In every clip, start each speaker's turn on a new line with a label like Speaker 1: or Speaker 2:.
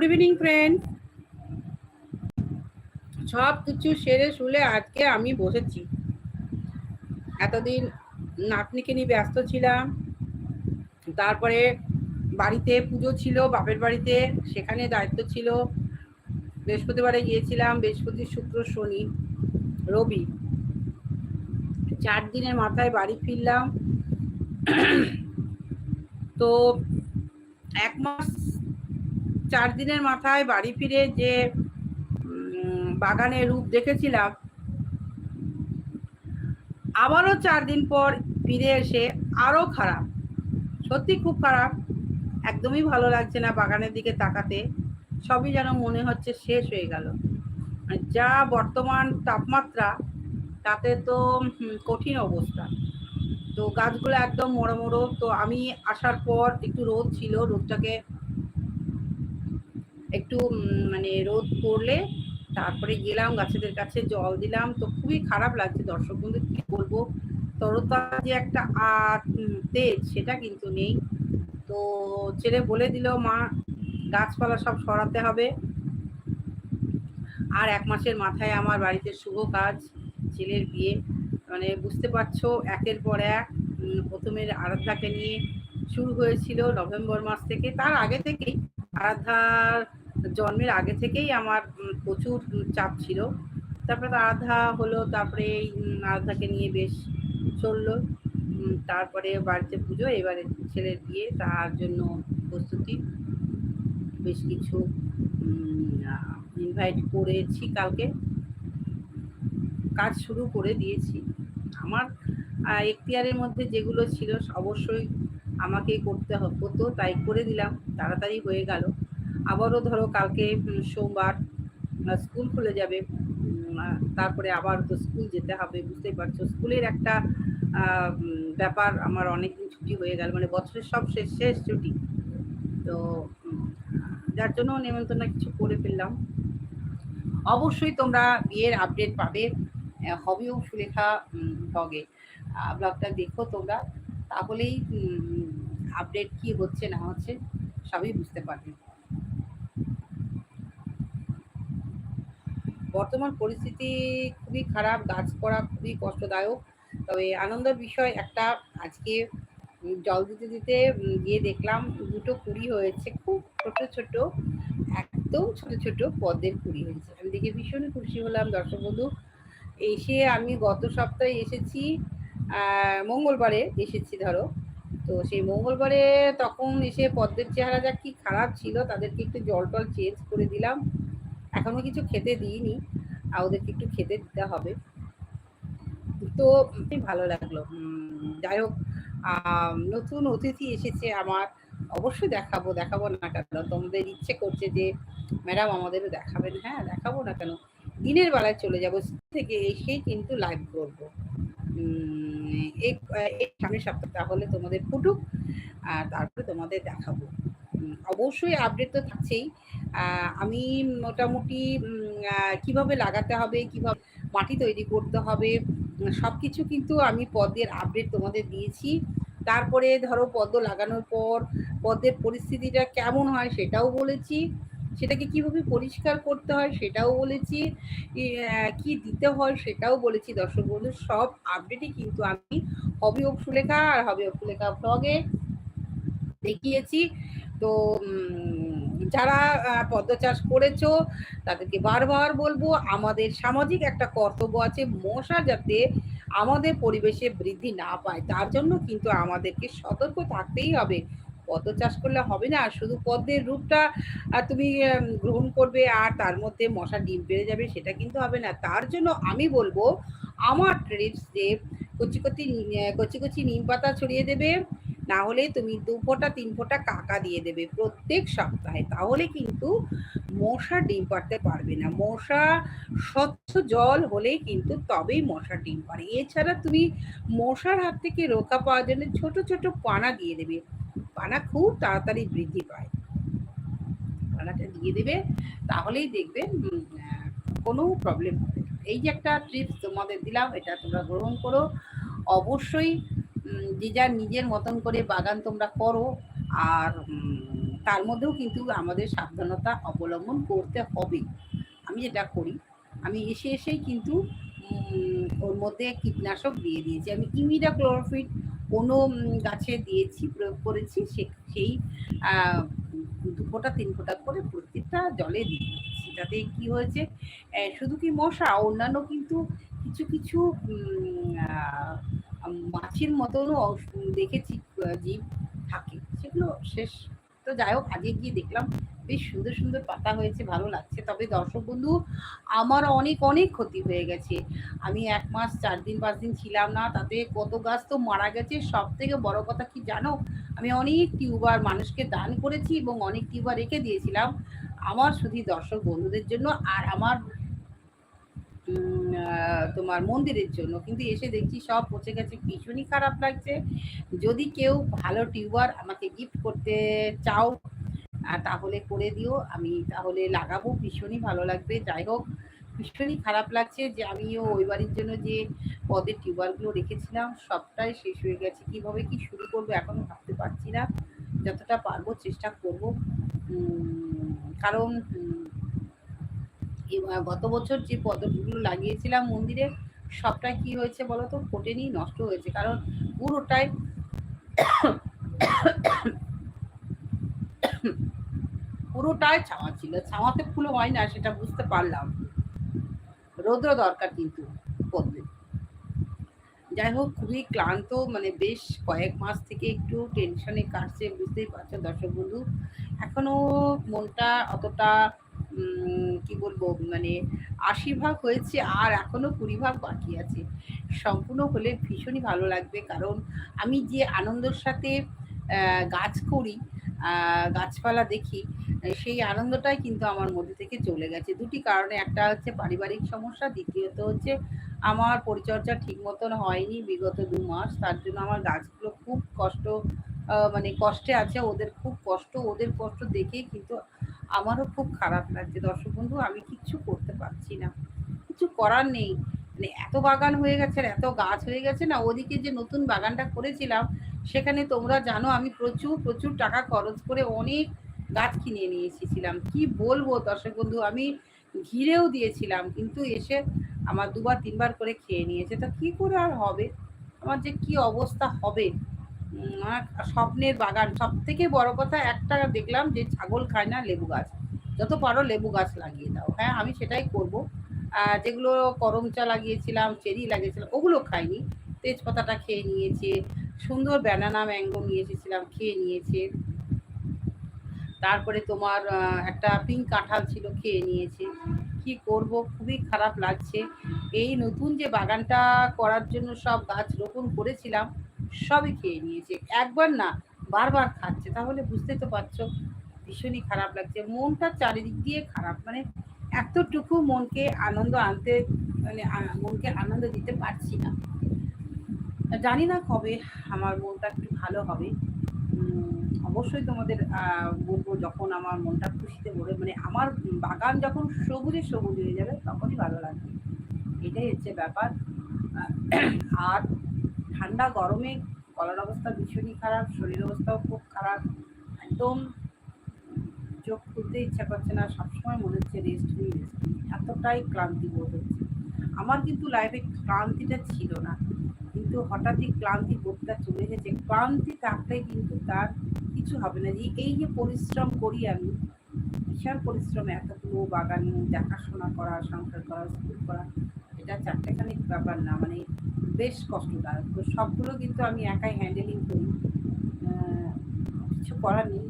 Speaker 1: Good evening friend সব কিছু সেরে শুলে আজকে আমি বসেছি। এতদিন নাতনিকে নিয়ে ব্যস্ত ছিলাম। তারপরে বাড়িতে পুজো ছিল, বাপের বাড়িতে, সেখানে দায়িত্ব ছিল। বৃহস্পতিবারে গিয়েছিলাম, বৃহস্পতি, শুক্র, শনি, রবি। চার দিনের মাথায় বাড়ি ফিরলাম। তো এক মাস চার দিনের মাথায় বাড়ি ফিরে যে বাগানের রূপ দেখেছিলাম, আবারও চার দিন পর ফিরে এসে আরও খারাপ। সত্যি খুব খারাপ। একদমই ভালো লাগছে না বাগানের দিকে তাকাতে। সবই যেন মনে হচ্ছে শেষ হয়ে গেল। মানে যা বর্তমান তাপমাত্রা, তাতে তো কঠিন অবস্থা। তো গাছগুলো একদম মোড়ো মোড়ো তো আমি আসার পর একটু রোদ ছিল, রোদটাকে একটু মানে রোদ পড়লে তারপরে গেলাম, গাছেদের কাছে জল দিলাম। তো খুবই খারাপ লাগছে, দর্শক বন্ধু, কি বলব? তরতা যে একটা তেজ, সেটা কিন্তু নেই। তো ছেলে বলে দিল, মা, গাছপালা সব সরাতে হবে। আর এক মাসের মাথায় আমার বাড়িতে শুভ কাজ, ছেলের বিয়ে। মানে বুঝতে পারছ, একের পর এক প্রথমের আরাধ্যাকে নিয়ে শুরু হয়েছিল নভেম্বর মাস থেকে। তার আগে থেকেই আরাধ্যার জন্মের আগে থেকেই আমার প্রচুর চাপ ছিল। তারপরে আরাধ্যা হলো, তারপরে এই আরাধ্যাকে নিয়ে বেশ চলল। তারপরে বাড়িতে পুজো, এবারে ছেলের বিয়ে, তার জন্য প্রস্তুতি। বেশ কিছু ইনভাইট করেছি কালকে। কাজ শুরু করে দিয়েছি। আমার এখতিয়ারের মধ্যে যেগুলো ছিল, অবশ্যই আমাকেই করতে হতো, তাই করে দিলাম। তাড়াতাড়ি হয়ে গেল। আবারও ধরো কালকে সোমবার স্কুল খুলে যাবে তারপরে আবার তো স্কুল যেতে হবে বুঝতেই পারছ। স্কুলের একটা ব্যাপার আমার অনেকদিন ছুটি হয়ে গেল মানে বছরের সব শেষ শেষ ছুটি। তো যার জন্য নেমন্তন্ন কিছু করে ফেললাম। অবশ্যই তোমরা বিয়ের আপডেট পাবে আহ, হবেও সুলেখা ব্লগে ব্লগটা দেখো তোমরা তাহলেই আপডেট কি হচ্ছে না হচ্ছে সবই বুঝতে পারবে। বর্তমান পরিস্থিতি খুবই খারাপ, গাছ করা খুবই কষ্টদায়ক। তবে আনন্দের বিষয় একটা, আজকে জল দিতে দিতে গিয়ে দেখলাম দুটো কুড়ি হয়েছে, খুব ছোট ছোট, একদম ছোট ছোট পদ্মের কুড়ি হয়েছে। আমি দেখে ভীষণ খুশি হলাম, দর্শক বন্ধু। এসে আমি গত সপ্তাহে এসেছি মঙ্গলবারে এসেছি ধরো। তো সেই মঙ্গলবারে তখন এসে পদ্মের চেহারা যা কি খারাপ ছিল, তাদেরকে একটু জল টল চেঞ্জ করে দিলাম। এখনও কিছু খেতে দিইনি, আর ওদেরকে একটু খেতে দিতে হবে। তো ভালো লাগল। যাই হোক নতুন অতিথি এসেছে আমার, অবশ্যই দেখাবো দেখাবো না কেন? তোমাদের ইচ্ছে করছে যে ম্যাডাম আমাদেরও দেখাবেন। হ্যাঁ দেখাবো না কেন? দিনের বেলায় চলে যাব থেকে এসেই কিন্তু লাইভ করব। এই সামনের সপ্তাহ তাহলে তোমাদের ফুটুক, আর তারপরে তোমাদের দেখাবো। অবশ্যই আপডেট তো থাকছেই। আমি মোটামুটি কীভাবে লাগাতে হবে, কীভাবে মাটি তৈরি করতে হবে সব কিছু কিন্তু আমি পদ্মের আপডেট তোমাদের দিয়েছি। তারপরে ধরো পদ্ম লাগানোর পর পদ্মের পরিস্থিতিটা কেমন হয় সেটাও বলেছি। সেটাকে কীভাবে পরিষ্কার করতে হয় সেটাও বলেছি। কি দিতে হয় সেটাও বলেছি। দর্শক বন্ধু, সব আপডেটই কিন্তু আমি হবি অফ সুলেখা আর হবি অফ সুলেখা ব্লগে দেখিয়েছি। তো যারা পদ্ম চাষ করেছ, তাদেরকে বারবার বলব, আমাদের সামাজিক একটা কর্তব্য আছে মশা যাতে আমাদের পরিবেশে বৃদ্ধি না পায়। তার জন্য কিন্তু আমাদেরকে সতর্ক থাকতেই হবে। পদ্ম চাষ করলে হবে না শুধু পদ্মের রূপটা তুমি গ্রহণ করবে আর তার মধ্যে মশা ডিম পেড়ে যাবে, সেটা কিন্তু হবে না। তার জন্য আমি বলব, আমার ট্রিপস যে কচি কচি কচি কচি নিম পাতা ছড়িয়ে দেবে না হলে তুমি দু ফোঁটা, তিন ফোঁটা কাকা দিয়ে দেবে প্রত্যেক সপ্তাহে। তাহলে কিন্তু মশা ডিম পাড়তে পারবে না। মশা স্বচ্ছ জল হলেই কিন্তু তবেই মশা ডিম পারে এছাড়া তুমি মশার হাত থেকে রক্ষা পাওয়ার জন্য ছোট ছোট পানা দিয়ে দেবে। পানা খুব তাড়াতাড়ি বৃদ্ধি পায়। পানাটা দিয়ে দেবে, তাহলেই দেখবে কোনো প্রবলেম হবে এই যে একটা ট্রিপস তোমাদের দিলাম, এটা তোমরা গ্রহণ করো। অবশ্যই যে যার নিজের মতন করে বাগান তোমরা করো আর তার মধ্যেও কিন্তু আমাদের সাবধানতা অবলম্বন করতে হবে। আমি যেটা করি, আমি এসে এসেই কিন্তু ওর মধ্যে কীটনাশক দিয়ে দিয়েছি। আমি ইমিডা ক্লোরোফিট কোনো গাছে দিয়েছি, প্রয়োগ করেছি, সে, সেই দু ফোঁটা, তিন ফোঁটা করে প্রত্যেকটা জলে দিয়ে যাতে কি হয়েছে শুধু কি মশা, অন্যান্য কিন্তু কিছু কিছু মাছির মতনও দেখেছি জীব থাকে। সেগুলো শেষ। তো যাই হোক আগে গিয়ে দেখলাম, বেশ সুন্দর সুন্দর পাতা হয়েছে, ভালো লাগছে। তবে দর্শক বন্ধু, আমার অনেক অনেক ক্ষতি হয়ে গেছে। আমি এক মাস, চার দিন, পাঁচ দিন ছিলাম না, তাতে কত গাছ তো মারা গেছে। সব থেকে বড় কথা কি জানো, আমি অনেক টিউবার মানুষকে দান করেছি এবং অনেক টিউবার রেখে দিয়েছিলাম। আমার শুধু দর্শক বন্ধুদের জন্য, আর আমার তোমার মন্দিরের জন্য। কিন্তু এসে দেখছি সব পচে গেছে, ভীষণই খারাপ লাগছে। যদি কেউ ভালো টিউবার আমাকে গিফট করতে চাও তাহলে করে দিও। আমি তাহলে লাগাবো, ভীষণই ভালো লাগবে। যাই হোক, ভীষণই খারাপ লাগছে যে আমিও ওই বাড়ির জন্য যে পদের টিউবওয়েলগুলো রেখেছিলাম, সবটাই শেষ হয়ে গেছে। কীভাবে কি শুরু করব এখনও ভাবতে পারছি না। যতটা পারব চেষ্টা করব। কারণ গত বছর যে পদগুলো লাগিয়েছিলাম মন্দিরে সবটাই কি হয়েছে বলো বলতো? ফোটেনি, নষ্ট হয়েছে। কারণ পুরোটাই পুরোটাই ছাওয়া ছিল। ছাওয়াতে ফুলও হয় না, সেটা বুঝতে পারলাম। রৌদ্র দরকার কিন্তু পদ্মে যাই হোক, খুবই ক্লান্ত মানে বেশ কয়েক মাস থেকে একটু টেনশনে কাটছে, বুঝতেই পারছ দর্শক বন্ধু। এখনও মনটা অতটা কি বলব মানে আশি ভাগ হয়েছে আর এখনও কুড়ি ভাগ বাকি আছে। সম্পূর্ণ হলে ভীষণই ভালো লাগবে, কারণ আমি যে আনন্দের সাথে গাছ করি গাছপালা দেখি, সেই আনন্দটাই কিন্তু আমার মধ্যে থেকে চলে গেছে। দুটি কারণে, একটা হচ্ছে পারিবারিক সমস্যা, দ্বিতীয়ত হচ্ছে আমার পরিচর্যা ঠিক মতন হয়নি বিগত দু মাস, তার জন্য আমার গাছগুলো খুব কষ্ট মানে কষ্টে আছে, ওদের খুব কষ্ট, ওদের কষ্ট দেখেই কিন্তু আমারও খুব খারাপ লাগছে। দর্শক বন্ধু, আমি কিচ্ছু করতে পারছি না। কিছু করার নেই। মানে এত বাগান হয়ে গেছে এত গাছ হয়ে গেছে না, ওদিকে যে নতুন বাগানটা করেছিলাম, সেখানে তোমরা জানো আমি প্রচুর প্রচুর টাকা খরচ করে অনেক গাছ কিনে নিয়ে এসেছিলাম। কি বলব দর্শক বন্ধু, আমি ঘিরেও দিয়েছিলাম, কিন্তু এসে আমার দুবার, তিনবার করে খেয়ে নিয়েছে। তা কি করে আর হবে? আমার যে কি অবস্থা হবে? স্বপ্নের বাগান। সব থেকে বড় কথা একটা দেখলাম যে ছাগল খায় না লেবু গাছ। যত পারো লেবু গাছ লাগিয়ে দাও। হ্যাঁ আমি সেটাই করব। যেগুলো করমচা লাগিয়েছিলাম, চেরি লাগিয়েছিলাম, ওগুলো খাইনি। তেজপাতাটা খেয়ে নিয়েছে, সুন্দর ব্যানানা ম্যাঙ্গো নিয়ে এসেছিলাম খেয়ে নিয়েছে। তারপরে তোমার একটা পিঙ্ক কাঁঠাল ছিল, খেয়ে নিয়েছে। কি করব? খুবই খারাপ লাগছে। এই নতুন যে বাগানটা করার জন্য সব গাছ রোপণ করেছিলাম সবই খেয়ে নিয়েছে। একবার না, বারবার খাচ্ছে। তাহলে বুঝতে তো পারছ, ভীষণই খারাপ লাগছে। মনটা চারিদিক দিয়ে খারাপ। মানে এতটুকু মনকে আনন্দ আনতে মানে মনকে আনন্দ দিতে পারছি না। জানি না কবে আমার মনটা একটু ভালো হবে। অবশ্যই তোমাদের বলব যখন আমার মনটা খুশিতে ভরে মানে আমার বাগান যখন সবুজে সবুজ হয়ে যাবে, তখনই ভালো লাগবে। এটাই হচ্ছে ব্যাপার। আর ঠান্ডা গরমে গলার অবস্থা ভীষণই খারাপ শরীর অবস্থাও খুব খারাপ। একদম চোখ খুলতে ইচ্ছা করছে না, সবসময় মনে হচ্ছে রেস্ট নিই রেস্ট নিই। এতটাই ক্লান্তি বোধ হচ্ছে। আমার কিন্তু লাইফে ক্লান্তিটা ছিল না, কিন্তু হঠাৎই ক্লান্তি বোধটা চলে এসেছে। ক্লান্তি থাকলে কিন্তু তার কিছু হবে না। যে এই যে পরিশ্রম করি আমি, বিশাল পরিশ্রম, এতগুলো বাগান, দেখাশোনা করা, সংসার করা স্কুল করা, এটা চারটেখানিক ব্যাপার না। মানে বেশ কষ্টদায়ক। তো সবগুলো কিন্তু আমি একাই হ্যান্ডেলিং করি। কিছু করার নেই।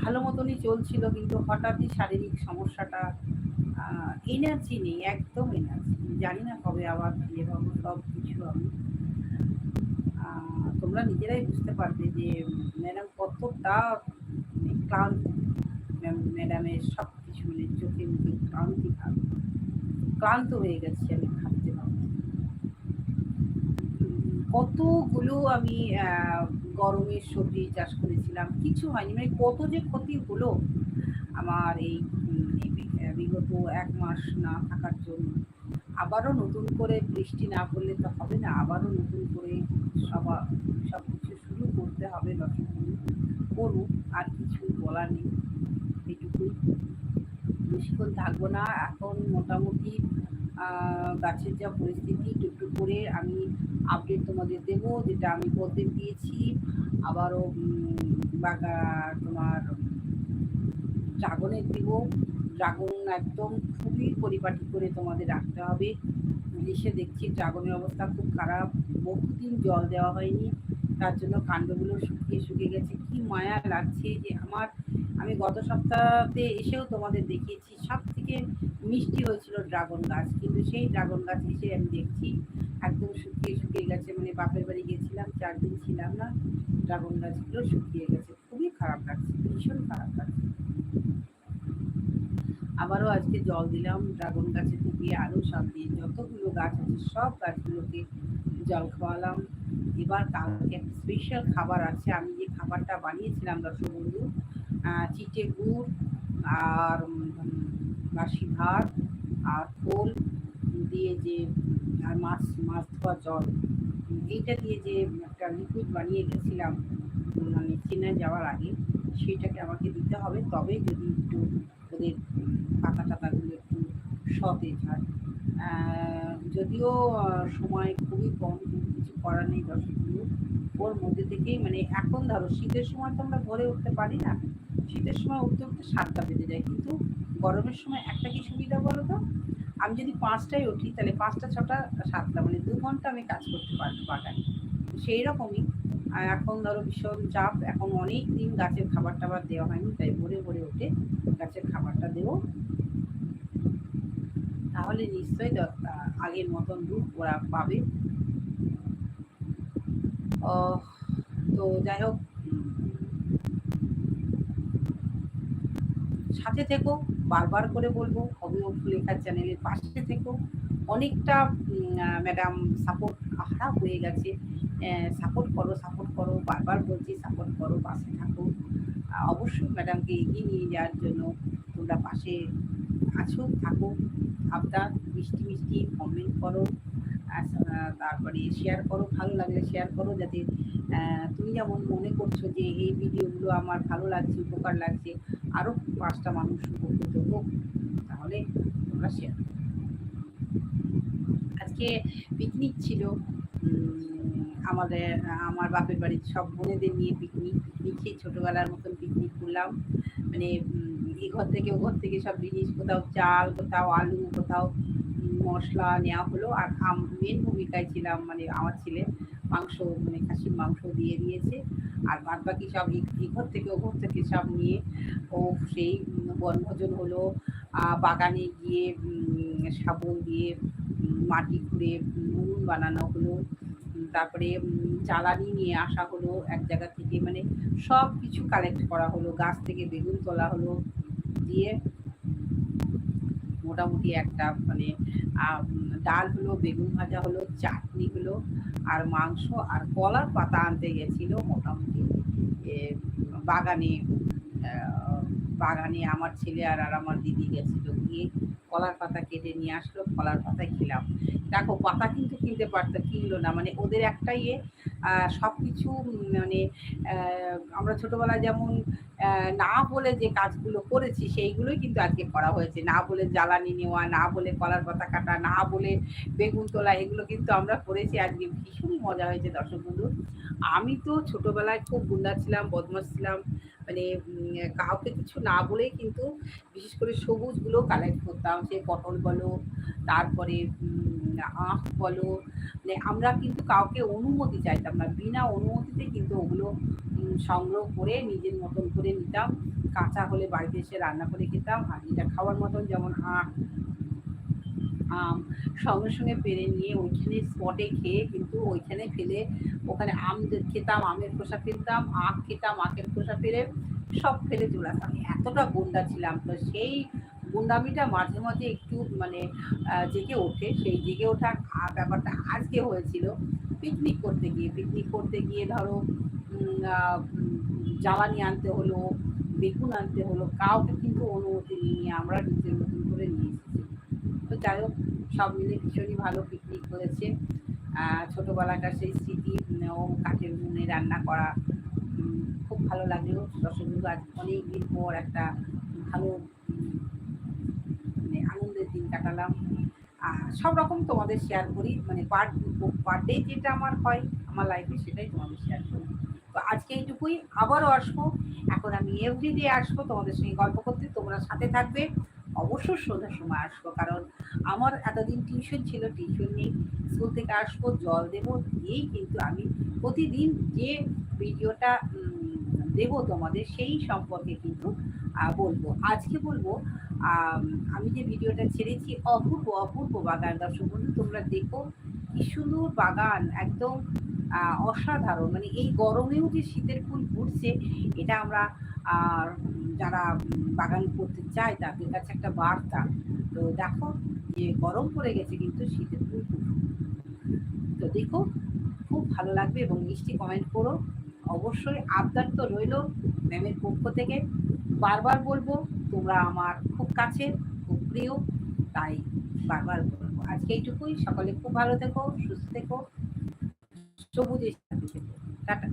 Speaker 1: ভালো মতনই চলছিল কিন্তু হঠাৎই শারীরিক সমস্যাটা এনার্জি নেই, একদম এনার্জি জানি না কবে আবার ফিরে পাবো, সব কিছু আমি। তোমরা নিজেরাই বুঝতে পারবে যে, ম্যাডাম কতটা ক্লান্ত। ম্যাডামের সব কিছু মানে চোখে মুখে ক্লান্তি ক্লান্ত হয়ে গেছি আমি ভাবতে ভাবতে কতগুলো আমি গরমের সবজি চাষ করেছিলাম? কিছু হয়নি। মানে কত যে ক্ষতি হলো আমার এই বিগত এক মাস না থাকার জন্য। আবারও নতুন করে বৃষ্টি না পড়লে তো হবে না। আবারও নতুন করে সবা সব কিছু শুরু করতে হবে দর্শক করুক। আর কিছু বলার নেই। এটুকুই। বেশিক্ষণ থাকব না। এখন মোটামুটি গাছের যা পরিস্থিতি, টুকটুক করে আমি আপডেট তোমাদের দেব, যেটা আমি প্রত্যেক দিয়েছি। আবারও বাগা তোমার ড্রাগনের দিব। ড্রাগন একদম খুবই পরিপাটি করে তোমাদের রাখতে হবে। এসে দেখছি ড্রাগনের অবস্থা খুব খারাপ। বহুদিন জল দেওয়া হয়নি। তার জন্য কাণ্ডগুলো শুকিয়ে শুকিয়ে গেছে। কি মায়া লাগছে যে আমার, আমি গত সপ্তাহে এসেও তোমাদের দেখিয়েছি সব থেকে মিষ্টি হয়েছিল ড্রাগন গাছ। কিন্তু সেই ড্রাগন গাছ এসে আমি দেখছি একদম শুকিয়ে গেছে মানে বাপের বাড়ি গেছিলাম চার দিন ছিলাম না ড্রাগন গাছগুলো শুকিয়ে গেছে। খুবই খারাপ লাগছে ভীষণ খারাপ লাগছে। আবারও আজকে জল দিলাম ড্রাগন গাছে থেকে আরও সব দিয়ে যতগুলো গাছ আছে সব গাছগুলোকে জল খাওয়ালাম। এবার কালকে একটা স্পেশাল খাবার আছে আমি যে খাবারটা বানিয়েছিলাম দর্শক বন্ধু আহ, চিটে গুড় আর বাসি ভাত আর খোল দিয়ে যে আর মাছ মাছ ধোয়া জল। এইটা দিয়ে যে একটা লিকুইড বানিয়ে গেছিলাম মানে চেন্নাই যাওয়ার আগে সেটাকে আমাকে দিতে হবে। তবে যদি একটু ওদের পাতা টাতাগুলো একটু সতেজ হয় যদিও সময় খুবই কম কিছু করার নেই দর্শকগুলো ওর মধ্যে থেকেই মানে এখন ধরো, শীতের সময় তো আমরা ভোরে উঠতে পারি না। শীতের সময় উঠতে উঠতে সাতটা বেজে যায়। কিন্তু গরমের সময় একটা কি সুবিধা বলো তো? আমি যদি পাঁচটায় উঠি, তাহলে পাঁচটা, ছটা, সাতটা মানে দু ঘণ্টা আমি কাজ করতে পারব বাগানে। সেই রকমই। এখন ধরো ভীষণ চাপ, এখন অনেক দিন গাছের খাবার টাবার দেওয়া হয়নি, তাই ভোরে ভোরে উঠে গাছের খাবারটা দেবো। তাহলে নিশ্চয়ই আগের মতন রূপ ওরা পাবে। তো যাই হোক সাথে থেকো, বারবার করে বলব অভিনব লেখার চ্যানেলের পাশে থেকো। অনেকটা ম্যাডাম সাপোর্ট হারা হয়ে গেছে। সাপোর্ট করো সাপোর্ট করো, বারবার বলছি সাপোর্ট করো, পাশে থাকো। অবশ্যই ম্যাডামকে এগিয়ে নিয়ে যাওয়ার জন্য তোমরা পাশে আছো, থাকো আপনার মিষ্টি মিষ্টি কমেন্ট করো তারপরে শেয়ার করো, ভালো লাগলে শেয়ার করো, যাতে তুমি যেমন মনে করছ যে এই ভিডিওগুলো আমার ভালো লাগছে, উপকার লাগছে আরও পাঁচটা মানুষ উপকৃত হোক তাহলে তোমরা শেয়ার আজকে পিকনিক ছিল আমাদের, আমার বাপের বাড়ির সব বোনেদের নিয়ে পিকনিক পিকনিক ছোটোবেলার মতন পিকনিক করলাম। মানে এই ঘর থেকে ও ঘর থেকে সব জিনিস, কোথাও চাল, কোথাও আলু, কোথাও মশলা নেওয়া হলো। আর মেন ভূমিকায় ছিলাম মানে আমার ছেলে মাংস মানে খাসির মাংস দিয়ে দিয়েছে। আর বাদ বাকি সব এই- এই ঘর থেকে ও ঘর থেকে সব নিয়ে ও সেই বনভোজন হলো বাগানে গিয়ে শাবল দিয়ে মাটি খুঁড়ে উনুন বানানো হলো। তারপরে জ্বালানি নিয়ে আসা হলো এক জায়গা থেকে। মানে সব কিছু কালেক্ট করা হলো। গাছ থেকে বেগুন তোলা হলো দিয়ে মোটামুটি একটা মানে ডাল হলো, বেগুন ভাজা হলো, চাটনি হলো আর মাংস আর কলার পাতা আনতে গেছিল মোটামুটি। বাগানে বাগানে আমার ছেলে আর আর আমার দিদি গেছিল গিয়ে কলার পাতা কেটে নিয়ে আসলো, কলার পাতা খেলাম। দেখো, পাতা কিন্তু কিনতে পারতো, কিনলো না। মানে ওদের একটা ইয়ে সব কিছু মানে আমরা ছোটবেলায় যেমন না বলে যে কাজগুলো করেছি, সেইগুলোই কিন্তু আজকে করা হয়েছে। না বলে জ্বালানি নেওয়া, না বলে কলার পাতা কাটা, না বলে বেগুন তোলা, এগুলো কিন্তু আমরা করেছি আজকে। ভীষণ মজা হয়েছে, দর্শক বন্ধু। আমি তো ছোটবেলায় খুব গুন্ডা ছিলাম বদমাস ছিলাম। মানে কাউকে কিছু না বলেই কিন্তু বিশেষ করে সবুজগুলো কালেক্ট করতাম। সে পটল বলো, তারপরে আখ বলো মানে আমরা কিন্তু কাউকে অনুমতি চাইতাম না। বিনা অনুমতিতে কিন্তু ওগুলো সংগ্রহ করে নিজের মতন করে নিতাম। কাঁচা হলে বাড়িতে এসে রান্না করে খেতাম। আর যেটা খাওয়ার মতন যেমন আখ আম, সঙ্গে সঙ্গে পেরে নিয়ে ওইখানে স্পটে খেয়ে কিন্তু ওইখানে ফেলে ওখানে আম খেতাম, আমের খোসা ফেলতাম, আখ খেতাম, আখের খোসা ফেলে সব ফেলে চলে আসতাম। এতটা গুন্ডা ছিলাম। তো সেই গুন্ডামিটা মাঝে মাঝে একটু মানে জেগে ওঠে। সেই জেগে ওঠা ব্যাপারটা আজকে হয়েছিল। পিকনিক করতে গিয়ে পিকনিক করতে গিয়ে ধরো জ্বালানি আনতে হলো, বেগুন আনতে হলো, কাউকে কিন্তু অনুমতি নিয়ে আমরা নিজের মতন করে নিয়ে এসেছি তো যাই হোক, সব মিলে ভীষণই ভালো পিকনিক হয়েছে ছোটবেলাকার সেই স্মৃতি ও কাঠের উনুনে রান্না করা খুব ভালো লাগল। দর্শকবন্ধু আজ অনেক দিন পর একটা ভালো মানে আনন্দের দিন কাটালাম। সব রকম তোমাদের শেয়ার করি। মানে পার পার ডে যেটা আমার হয়, আমার লাইফে সেটাই তোমাদের শেয়ার করি। তো আজকে এইটুকুই। আবারও আসব। এখন আমি এভরিডে আসব। তোমাদের সঙ্গে গল্প করতে। তোমরা সাথে থাকবে। অবশ্যই সন্ধ্যার সময় আসব, কারণ আমার এতদিন টিউশন ছিল, টিউশন নেই। স্কুল থেকে আসব, জল দেবো, দিয়েই কিন্তু আমি প্রতিদিন যে ভিডিওটা দেবো তোমাদের, সেই সম্পর্কে কিন্তু বলব। আজকে বলব, আমি যে ভিডিওটা ছেড়েছি, অপূর্ব অপূর্ব বাগান দর্শক বন্ধু, তোমরা দেখো কি সুন্দর বাগান, একদম অসাধারণ। মানে এই গরমেও যে শীতের ফুল ফুটছে, এটা আমরা, আর যারা বাগান করতে চায় তাদের কাছে একটা বার্তা। তো দেখো যে গরম পড়ে গেছে কিন্তু শীতের ফুটছে। তো দেখো, খুব ভালো লাগবে এবং মিষ্টি কমেন্ট করো। অবশ্যই আবদার তো রইল ম্যামের পক্ষ থেকে। বারবার বলব, তোমরা আমার খুব কাছে, খুব প্রিয়, তাই বারবার বলব। আজকে এইটুকুই। সকলে খুব ভালো থেকো, সুস্থ থেকো, সবুজের সাথে টাটা।